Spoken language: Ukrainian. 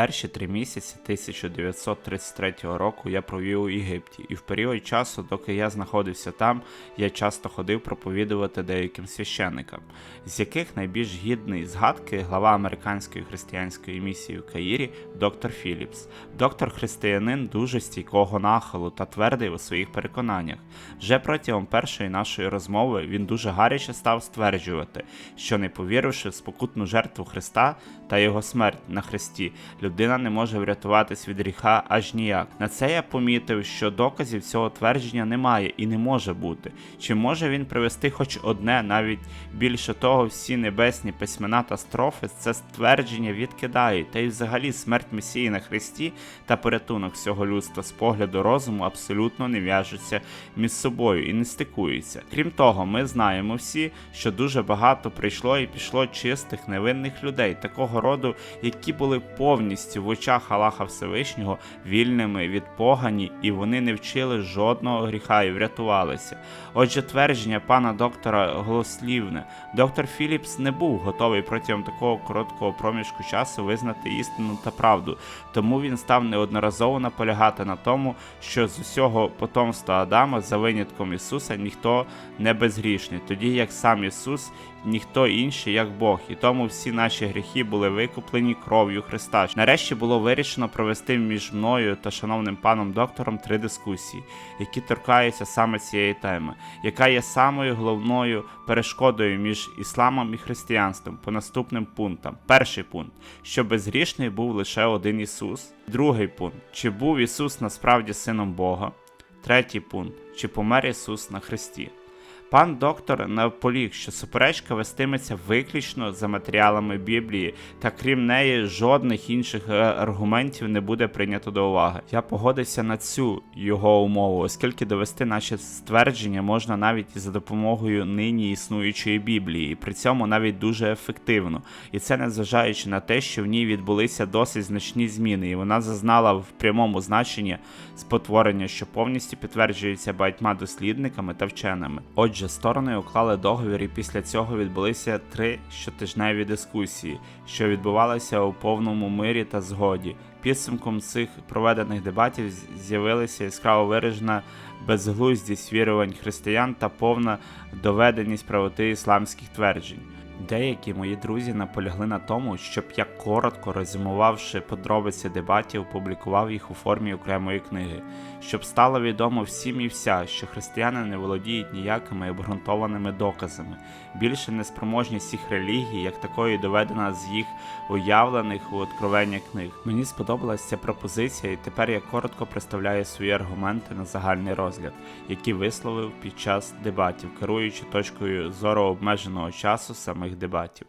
Перші три місяці 1933 року я провів у Єгипті, і в період часу, доки я знаходився там, я часто ходив проповідувати деяким священникам, з яких найбільш гідний згадки глава американської християнської місії в Каїрі доктор Філіпс. Доктор християнин дуже стійкого нахилу та твердий у своїх переконаннях. Вже протягом першої нашої розмови він дуже гаряче став стверджувати, що не повіривши в спокутну жертву Христа та його смерть на хресті, людина не може врятуватись від гріха аж ніяк. На це я помітив, що доказів цього твердження немає і не може бути. Чи може він привести хоч одне, навіть більше того, всі небесні письмена та строфи це ствердження відкидають, та й взагалі смерть Месії на хресті та порятунок всього людства з погляду розуму абсолютно не в'яжуться між собою і не стикуються. Крім того, ми знаємо всі, що дуже багато прийшло і пішло чистих невинних людей такого роду, які були повністю в очах Аллаха Всевишнього вільними від погані, і вони не вчили жодного гріха і врятувалися. Отже, твердження пана доктора голослівне. Доктор Філіпс не був готовий протягом такого короткого проміжку часу визнати істину та правду, тому він став неодноразово наполягати на тому, що з усього потомства Адама, за винятком Ісуса, ніхто не безгрішний, тоді як сам Ісус, ніхто інший, як Бог, і тому всі наші гріхи були викуплені кров'ю Христа. Нарешті було вирішено провести між мною та шановним паном доктором три дискусії, які торкаються саме цієї теми, яка є самою головною перешкодою між ісламом і християнством по наступним пунктам. Перший пункт, що безгрішний був лише один Ісус. Другий пункт, чи був Ісус насправді сином Бога. Третій пункт, чи помер Ісус на Христі. Пан доктор наполіг, що суперечка вестиметься виключно за матеріалами Біблії, та крім неї жодних інших е, аргументів не буде прийнято до уваги. Я погодився на цю його умову, оскільки довести наші ствердження можна навіть і за допомогою нині існуючої Біблії, і при цьому навіть дуже ефективно. І це незважаючи на те, що в ній відбулися досить значні зміни, і вона зазнала в прямому значенні спотворення, що повністю підтверджується багатьма дослідниками та вченими. Отже, сторони уклали договір, і після цього відбулися три щотижневі дискусії, що відбувалися у повному мирі та згоді. Підсумком цих проведених дебатів з'явилася яскраво виражена безглуздість вірувань християн та повна доведеність правоти ісламських тверджень. Деякі мої друзі наполягли на тому, щоб я коротко резюмувавши подробиці дебатів, публікував їх у формі окремої книги, щоб стало відомо всім і вся, що християни не володіють ніякими обґрунтованими доказами. Більше неспроможність їх релігії, як такої доведена з їх уявлених у откровення книг. Мені сподобалася ця пропозиція, і тепер я коротко представляю свої аргументи на загальний розгляд, які висловив під час дебатів, керуючи точкою зору обмеженого часу самих дебатів.